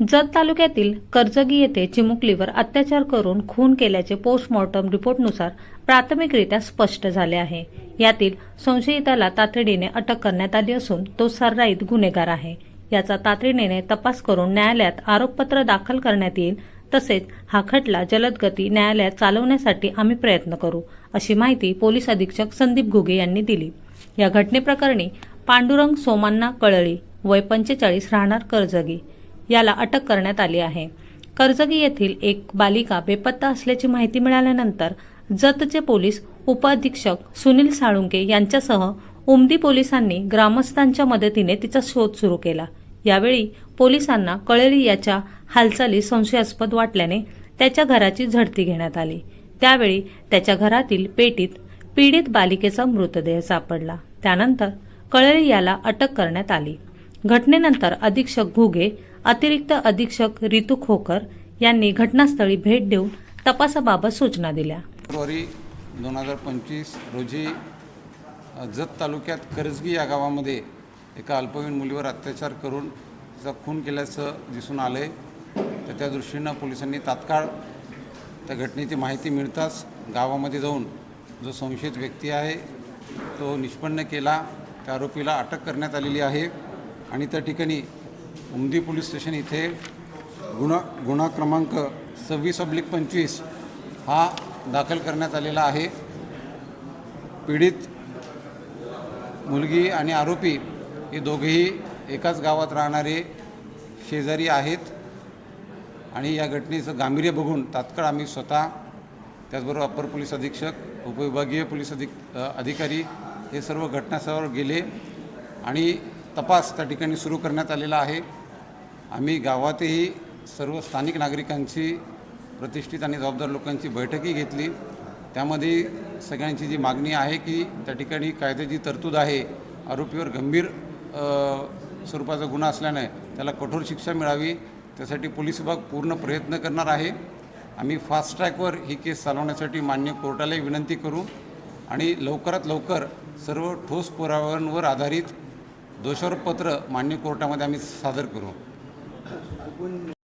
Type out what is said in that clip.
जत तालुक्यातील कर्जगी येथे चिमुकलीवर अत्याचार करून खून केल्याचे पोस्टमॉर्टम रिपोर्टनुसार प्राथमिकरित्या स्पष्ट झाले आहे. यातील संशयिताला तातडीने अटक करण्यात आली असून तो सर्राईत गुन्हेगार आहे. याचा तातडीने तपास करून न्यायालयात आरोपपत्र दाखल करण्यात येईल तसेच हा खटला जलदगती न्यायालयात चालवण्यासाठी आम्ही प्रयत्न करू अशी माहिती पोलीस अधीक्षक संदीप घुगे यांनी दिली. या घटनेप्रकरणी पांडुरंग सोमांना कळळी वय पंचेचाळीस राहणार कर्जगी. याला अटक करण्यात आली आहे. कर्जगी येथील एक बालिका बेपत्ता असल्याची माहिती मिळाल्यानंतर जतचे पोलीस उपअधीक्षक सुनील साळुंके यांच्यासह उमदी पोलिसांनी ग्रामस्थांच्या मदतीने तिचा शोध सुरू केला. यावेळी पोलिसांना कळेली याच्या हालचाली संशयास्पद वाटल्याने त्याच्या घराची झडती घेण्यात आली. त्यावेळी त्याच्या घरातील पेटीत पीडित बालिकेचा मृतदेह सापडला. त्यानंतर कळेली याला अटक करण्यात आली. घटनेनंतर अधीक्षक घुगे अतिरिक्त अधीक्षक रितू खोकर यांनी घटनास्थळी भेट देऊन तपासाबाबत सूचना दिल्या. फेब्रुवारी दोन हजार पंचवीस रोजी जत तालुक्यात करजगी या गावामध्ये एका अल्पवयीन मुलीवर अत्याचार करून तिचा खून केल्याचं दिसून आलं आहे तर त्या दृष्टीनं पोलिसांनी तात्काळ त्या घटनेची माहिती मिळताच गावामध्ये जाऊन जो संशयित व्यक्ती आहे तो निष्पन्न केला. त्या आरोपीला अटक करण्यात आलेली आहे आणि त्या ठिकाणी उमदी पोलीस स्टेशन इथे गुन्हा गुन्हा क्रमांक सव्वीस अब्लिक पंचवीस हा दाखल करण्यात आलेला आहे. पीडित मुलगी आणि आरोपी हे दोघेही एकाच गावात राहणारे शेजारी आहेत आणि या घटनेचं गांभीर्य बघून तात्काळ आम्ही स्वतः त्याचबरोबर अप्पर पोलीस अधीक्षक उपविभागीय पोलीस अधिक अधिकारी हे सर्व घटनास्थळावर गेले आणि तपास त्या ठिकाणी सुरू करण्यात आलेला आहे. आम्ही गावातही सर्व स्थानिक नागरिकांची प्रतिष्ठित आणि जबाबदार लोकांची बैठकही घेतली. त्यामध्ये सगळ्यांची जी मागणी आहे की त्या ठिकाणी कायद्याची तरतूद आहे आरोपीवर गंभीर स्वरूपाचा गुन्हा असल्याने त्याला कठोर शिक्षा मिळावी त्यासाठी पोलीस विभाग पूर्ण प्रयत्न करणार आहे. आम्ही फास्ट ट्रॅकवर ही केस चालवण्यासाठी मान्य कोर्टालाही विनंती करू आणि लवकरात लवकर सर्व ठोस पुराव्यांवर आधारित दोषारोपपत्र मान्य कोर्टामध्ये आम्ही सादर करू.